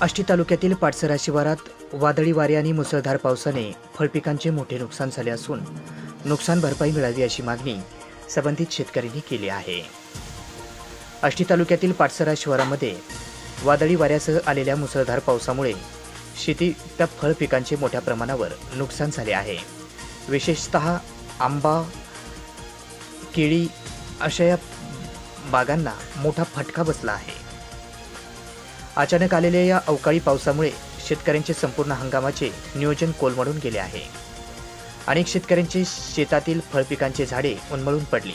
आष्टी तालुक्यातील पाटसरा शिवारात वादळी वारे आणि मुसळधार पावसाने फळपिकांचे मोठे नुकसान झाले असून नुकसान भरपाई मिळावी अशी मागणी संबंधित शेतकऱ्यांनी केली आहे. आष्टी तालुक्यातील पाटसरा शिवारामध्ये वादळी वाऱ्यासह आलेल्या मुसळधार पावसामुळे शेती त्या फळ पिकांचे मोठ्या प्रमाणावर नुकसान झाले आहे. विशेषत आंबा केळी अशा या बागांना मोठा फटका बसला आहे. अचानक आलेल्या या अवकाळी पावसामुळे शेतकऱ्यांचे संपूर्ण हंगामाचे नियोजन कोलमडून गेले आहे. अनेक शेतकऱ्यांचे शेतातील फळपिकांचे झाडे उन्मळून पडली.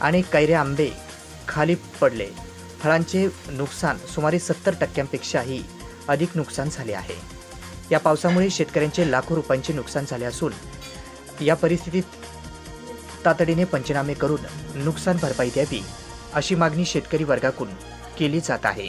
अनेक कैरे आंबे खाली पडले. फळांचे नुकसान सुमारे सत्तर टक्क्यांपेक्षाही अधिक नुकसान झाले आहे. या पावसामुळे शेतकऱ्यांचे लाखो रुपयांचे नुकसान झाले असून या परिस्थितीत तातडीने पंचनामे करून नुकसान भरपाई द्यावी अशी मागणी शेतकरी वर्गाकडून केली जात आहे.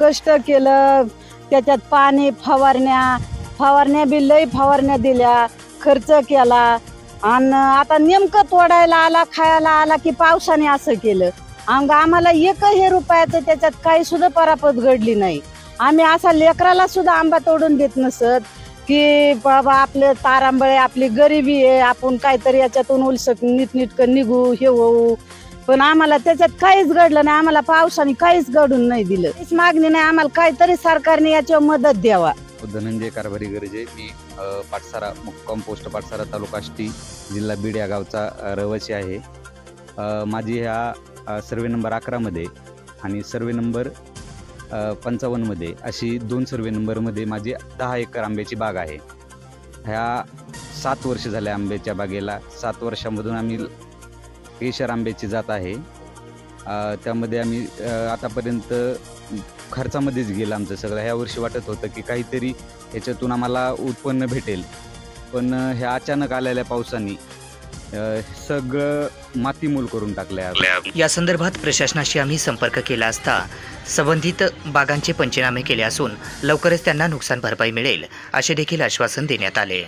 कष्ट केलं त्याच्यात पाणी फवारण्या फवारण्या बी लई फवारण्या दिल्या खर्च केला. आणि आता नेमकं तोडायला आला खायला आला की पावसाने असं केलं. अंग आम्हाला एकही रुपयाचं त्याच्यात काही सुद्धा परापत घडली नाही. आम्ही असा लेकराला सुद्धा आंबा तोडून देत नसत की बाबा आपले तारांबळे आपली गरिबी आहे आपण काहीतरी याच्यातून उलसक नीटनीटकं निघू हे होऊ. पण आम्हाला त्याच्यात काहीच घडलं नाही. आम्हाला पावसाने काहीच घडून नाही दिलं. काहीच मागणी नाही आम्हाला काहीतरी सरकारने याच्यावर मदत द्यावा. धनंजय कारभारी गरजे. मी अ, पाटसारा मुक्काम पोस्ट पाटसारा तालुका आष्टी जिल्हा बीड या गावचा अ, रहिवासी आहे. अ, माझी ह्या अ, सर्वे नंबर अकरामध्ये आणि सर्वे नंबर अ, पंचावन्नमध्ये अशी दोन सर्वे नंबरमध्ये माझी दहा एकर आंब्याची बाग आहे. ह्या सात वर्ष झाले आंब्याच्या बागेला. सात वर्षामधून आम्ही केशर आंब्याची जात आहे. त्यामध्ये आम्ही आतापर्यंत खर्चामध्येच गेलं आमचं सगळं. ह्या वर्षी वाटत होतं की काहीतरी ह्याच्यातून आम्हाला उत्पन्न भेटेल. पण ह्या अचानक आलेल्या पावसाने सगळं मातीमोल करून टाकलं या संदर्भात प्रशासनाशी आम्ही संपर्क केला असता संबंधित बागांचे पंचनामे केले असून लवकरच त्यांना नुकसान भरपाई मिळेल असे देखील आश्वासन देण्यात आले.